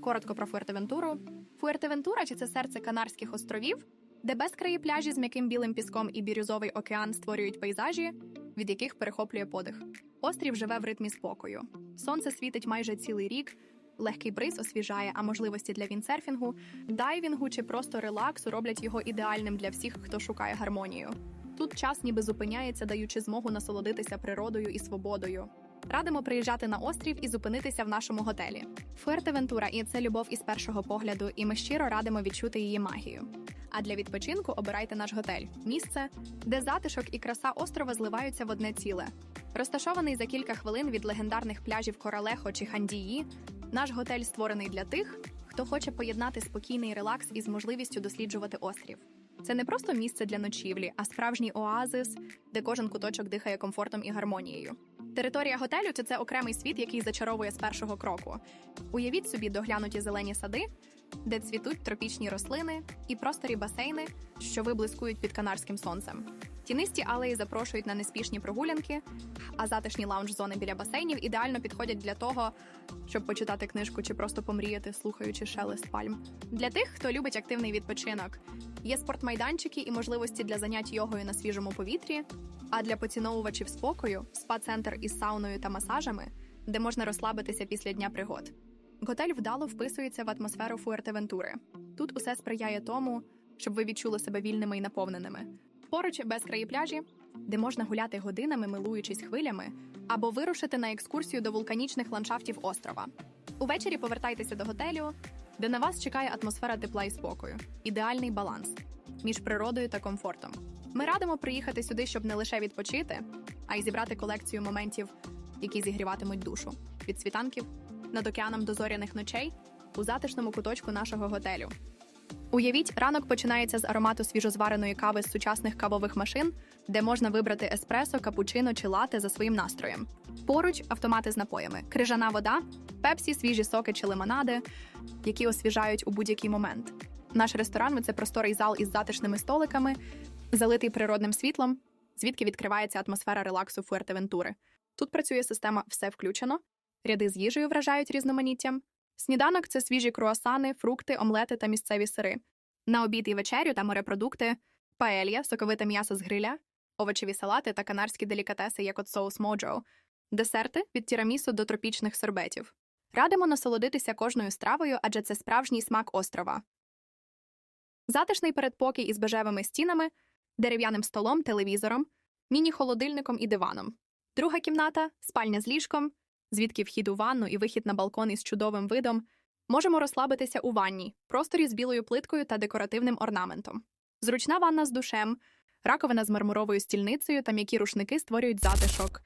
Коротко про Фуертевентуру. Фуертевентура чи це серце Канарських островів, де безкраї пляжі з м'яким білим піском і бірюзовий океан створюють пейзажі, від яких перехоплює подих. Острів живе в ритмі спокою. Сонце світить майже цілий рік. Легкий бриз освіжає, а можливості для віндсерфінгу, дайвінгу чи просто релаксу роблять його ідеальним для всіх, хто шукає гармонію. Тут час ніби зупиняється, даючи змогу насолодитися природою і свободою. Радимо приїжджати на острів і зупинитися в нашому готелі. Фуертевентура і це любов із першого погляду, і ми щиро радимо відчути її магію. А для відпочинку обирайте наш готель місце, де затишок і краса острова зливаються в одне ціле. Розташований за кілька хвилин від легендарних пляжів Коралехо чи Хандії, наш готель створений для тих, хто хоче поєднати спокійний релакс із можливістю досліджувати острів. Це не просто місце для ночівлі, а справжній оазис, де кожен куточок дихає комфортом і гармонією. Територія готелю це, це окремий світ, який зачаровує з першого кроку. Уявіть собі доглянуті зелені сади, де цвітуть тропічні рослини і просторі басейни, що виблискують під канарським сонцем. Тінисті алеї запрошують на неспішні прогулянки, а затишні лаунж-зони біля басейнів ідеально підходять для того, щоб почитати книжку чи просто помріяти, слухаючи шелест пальм. Для тих, хто любить активний відпочинок, є спортмайданчики і можливості для занять йогою на свіжому повітрі. А для поціновувачів спокою спа-центр із сауною та масажами, де можна розслабитися після дня пригод. Готель вдало вписується в атмосферу Фуертевентури. Тут усе сприяє тому, щоб ви відчули себе вільними і наповненими. Поруч безкраї пляжі, де можна гуляти годинами, милуючись хвилями, або вирушити на екскурсію до вулканічних ландшафтів острова. Увечері повертайтеся до готелю, де на вас чекає атмосфера тепла і спокою, ідеальний баланс між природою та комфортом. Ми радимо приїхати сюди, щоб не лише відпочити, а й зібрати колекцію моментів, які зігріватимуть душу від світанків над океаном до зоряних ночей у затишному куточку нашого готелю. Уявіть, ранок починається з аромату свіжозвареної кави з сучасних кавових машин, де можна вибрати еспресо, капучино чи лате за своїм настроєм. Поруч автомати з напоями, крижана вода, пепсі, свіжі соки чи лимонади, які освіжають у будь-який момент. Наш ресторан це просторий зал із затишними столиками, залитий природним світлом, звідки відкривається атмосфера релаксу Фуертевентури. Тут працює система все включено, ряди з їжею вражають різноманіттям. Сніданок це свіжі круасани, фрукти, омлети та місцеві сири. На обід і вечерю та морепродукти, паелья, соковите м'ясо з гриля, овочеві салати та канарські делікатеси, як от соус моджо, десерти від тірамісу до тропічних сорбетів. Радимо насолодитися кожною стравою, адже це справжній смак острова. Затишний передпокій із бежевими стінами, дерев'яним столом, телевізором, міні-холодильником і диваном. Друга кімната спальня з ліжком, звідки вхід у ванну і вихід на балкон із чудовим видом. Можемо розслабитися у ванні, просторі з білою плиткою та декоративним орнаментом. Зручна ванна з душем, раковина з мармуровою стільницею та м'які рушники створюють затишок,